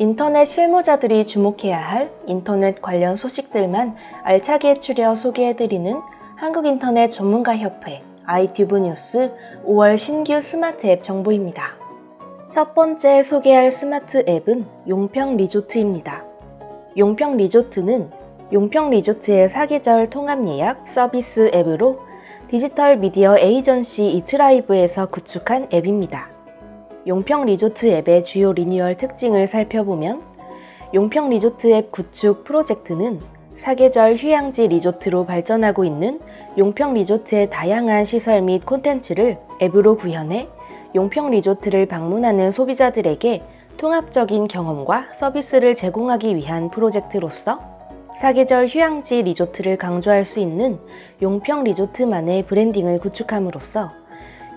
인터넷 실무자들이 주목해야 할 인터넷 관련 소식들만 알차게 추려 소개해드리는 한국인터넷 전문가협회 아이튜브 뉴스 5월 신규 스마트 앱 정보입니다. 첫 번째 소개할 스마트 앱은 용평 리조트입니다. 용평 리조트는 용평 리조트의 사계절 통합 예약 서비스 앱으로 디지털 미디어 에이전시 이트라이브에서 구축한 앱입니다. 용평 리조트 앱의 주요 리뉴얼 특징을 살펴보면 용평 리조트 앱 구축 프로젝트는 사계절 휴양지 리조트로 발전하고 있는 용평 리조트의 다양한 시설 및 콘텐츠를 앱으로 구현해 용평 리조트를 방문하는 소비자들에게 통합적인 경험과 서비스를 제공하기 위한 프로젝트로서 사계절 휴양지 리조트를 강조할 수 있는 용평 리조트만의 브랜딩을 구축함으로써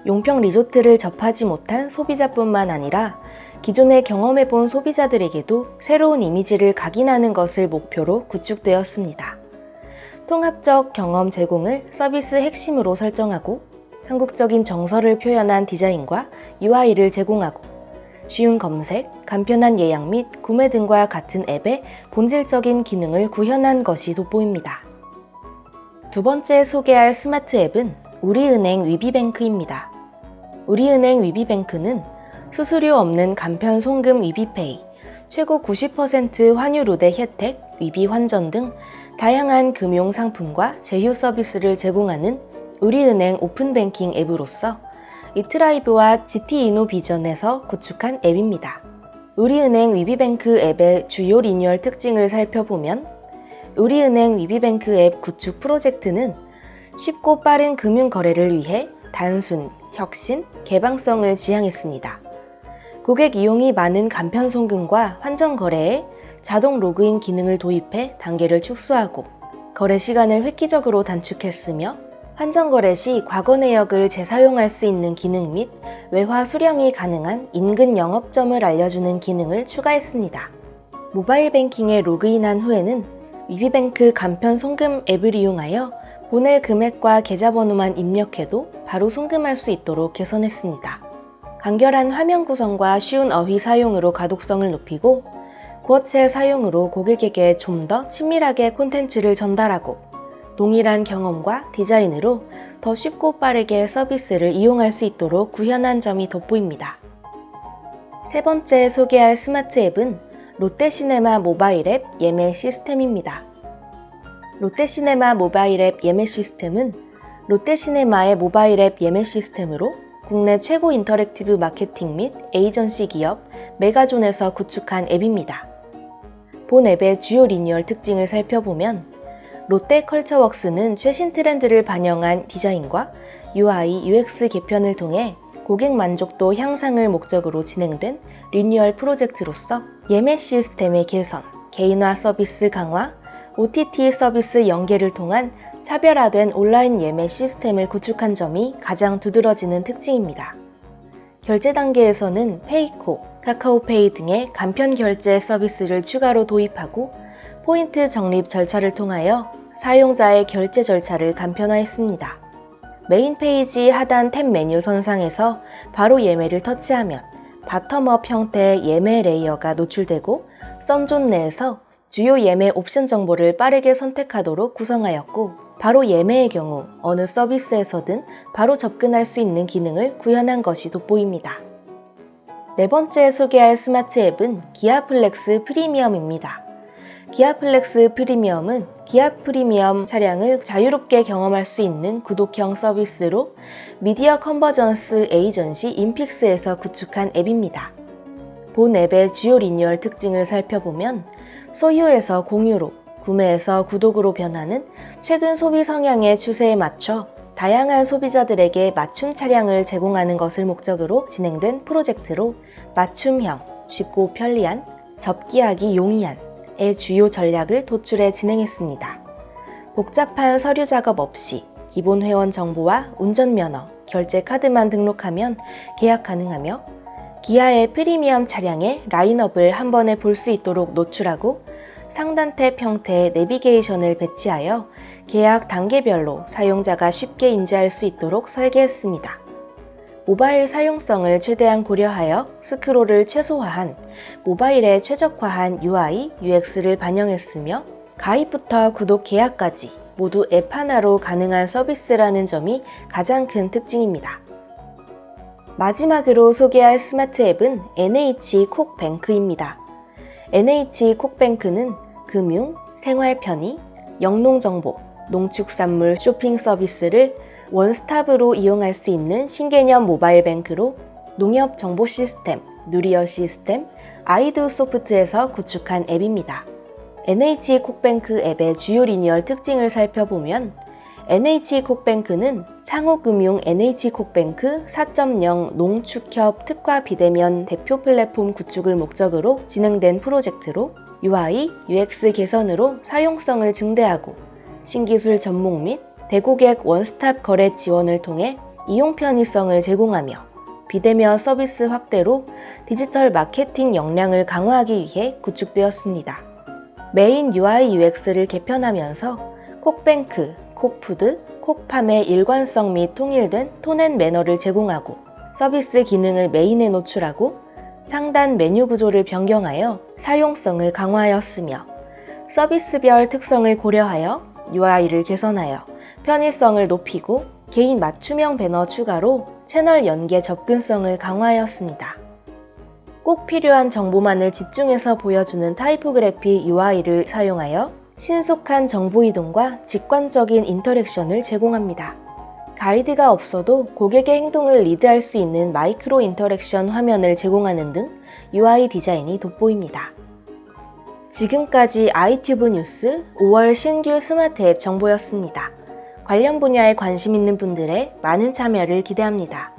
용평 리조트를 접하지 못한 소비자뿐만 아니라 기존에 경험해본 소비자들에게도 새로운 이미지를 각인하는 것을 목표로 구축되었습니다. 통합적 경험 제공을 서비스 핵심으로 설정하고 한국적인 정서를 표현한 디자인과 UI를 제공하고 쉬운 검색, 간편한 예약 및 구매 등과 같은 앱의 본질적인 기능을 구현한 것이 돋보입니다. 두 번째 소개할 스마트 앱은 우리은행 위비뱅크입니다. 우리은행 위비뱅크는 수수료 없는 간편 송금 위비페이, 최고 90% 환율 우대 혜택, 위비 환전 등 다양한 금융 상품과 제휴 서비스를 제공하는 우리은행 오픈뱅킹 앱으로서 이트라이브와 GT이노비전에서 구축한 앱입니다. 우리은행 위비뱅크 앱의 주요 리뉴얼 특징을 살펴보면 우리은행 위비뱅크 앱 구축 프로젝트는 쉽고 빠른 금융 거래를 위해 단순, 혁신, 개방성을 지향했습니다. 고객 이용이 많은 간편 송금과 환전 거래에 자동 로그인 기능을 도입해 단계를 축소하고 거래 시간을 획기적으로 단축했으며 환전 거래 시 과거 내역을 재사용할 수 있는 기능 및 외화 수령이 가능한 인근 영업점을 알려주는 기능을 추가했습니다. 모바일 뱅킹에 로그인한 후에는 위비뱅크 간편 송금 앱을 이용하여 보낼 금액과 계좌번호만 입력해도 바로 송금할 수 있도록 개선했습니다. 간결한 화면 구성과 쉬운 어휘 사용으로 가독성을 높이고 구어체 사용으로 고객에게 좀 더 친밀하게 콘텐츠를 전달하고 동일한 경험과 디자인으로 더 쉽고 빠르게 서비스를 이용할 수 있도록 구현한 점이 돋보입니다. 세 번째 소개할 스마트 앱은 롯데시네마 모바일 앱 예매 시스템입니다. 롯데시네마 모바일 앱 예매 시스템은 롯데시네마의 모바일 앱 예매 시스템으로 국내 최고 인터랙티브 마케팅 및 에이전시 기업 메가존에서 구축한 앱입니다. 본 앱의 주요 리뉴얼 특징을 살펴보면 롯데 컬처웍스는 최신 트렌드를 반영한 디자인과 UI, UX 개편을 통해 고객 만족도 향상을 목적으로 진행된 리뉴얼 프로젝트로서 예매 시스템의 개선, 개인화 서비스 강화, OTT 서비스 연계를 통한 차별화된 온라인 예매 시스템을 구축한 점이 가장 두드러지는 특징입니다. 결제 단계에서는 페이코, 카카오페이 등의 간편 결제 서비스를 추가로 도입하고 포인트 적립 절차를 통하여 사용자의 결제 절차를 간편화했습니다. 메인 페이지 하단 탭 메뉴 선상에서 바로 예매를 터치하면 바텀업 형태의 예매 레이어가 노출되고 썬존 내에서 주요 예매 옵션 정보를 빠르게 선택하도록 구성하였고 바로 예매의 경우 어느 서비스에서든 바로 접근할 수 있는 기능을 구현한 것이 돋보입니다. 네 번째 소개할 스마트 앱은 기아 플렉스 프리미엄입니다. 기아 플렉스 프리미엄은 기아 프리미엄 차량을 자유롭게 경험할 수 있는 구독형 서비스로 미디어 컨버전스 에이전시 인픽스에서 구축한 앱입니다. 본 앱의 주요 리뉴얼 특징을 살펴보면 소유에서 공유로, 구매에서 구독으로 변하는 최근 소비 성향의 추세에 맞춰 다양한 소비자들에게 맞춤 차량을 제공하는 것을 목적으로 진행된 프로젝트로 맞춤형, 쉽고 편리한, 접기하기 용이한, 의 주요 전략을 도출해 진행했습니다. 복잡한 서류 작업 없이 기본 회원 정보와 운전면허, 결제 카드만 등록하면 계약 가능하며 기아의 프리미엄 차량의 라인업을 한 번에 볼 수 있도록 노출하고 상단 탭 형태의 내비게이션을 배치하여 계약 단계별로 사용자가 쉽게 인지할 수 있도록 설계했습니다. 모바일 사용성을 최대한 고려하여 스크롤을 최소화한 모바일에 최적화한 UI, UX를 반영했으며 가입부터 구독 계약까지 모두 앱 하나로 가능한 서비스라는 점이 가장 큰 특징입니다. 마지막으로 소개할 스마트 앱은 NH 콕뱅크입니다. NH 콕뱅크는 금융, 생활 편의, 영농정보, 농축산물 쇼핑 서비스를 원스톱으로 이용할 수 있는 신개념 모바일 뱅크로 농협 정보 시스템, 누리어 시스템, 아이드 소프트에서 구축한 앱입니다. NH 콕뱅크 앱의 주요 리뉴얼 특징을 살펴보면 NH 콕뱅크는 창호금융 NH 콕뱅크 4.0 농축협 특화 비대면 대표 플랫폼 구축을 목적으로 진행된 프로젝트로 UI, UX 개선으로 사용성을 증대하고 신기술 접목 및 대고객 원스톱 거래 지원을 통해 이용 편의성을 제공하며 비대면 서비스 확대로 디지털 마케팅 역량을 강화하기 위해 구축되었습니다. 메인 UI UX를 개편하면서 콕뱅크, 콕푸드, 콕팜의 일관성 및 통일된 톤앤 매너를 제공하고 서비스 기능을 메인에 노출하고 상단 메뉴 구조를 변경하여 사용성을 강화하였으며 서비스별 특성을 고려하여 UI를 개선하여 편의성을 높이고 개인 맞춤형 배너 추가로 채널 연계 접근성을 강화하였습니다. 꼭 필요한 정보만을 집중해서 보여주는 타이포그래피 UI를 사용하여 신속한 정보 이동과 직관적인 인터랙션을 제공합니다. 가이드가 없어도 고객의 행동을 리드할 수 있는 마이크로 인터랙션 화면을 제공하는 등 UI 디자인이 돋보입니다. 지금까지 아이튜브 뉴스 5월 신규 스마트 앱 정보였습니다. 관련 분야에 관심 있는 분들의 많은 참여를 기대합니다.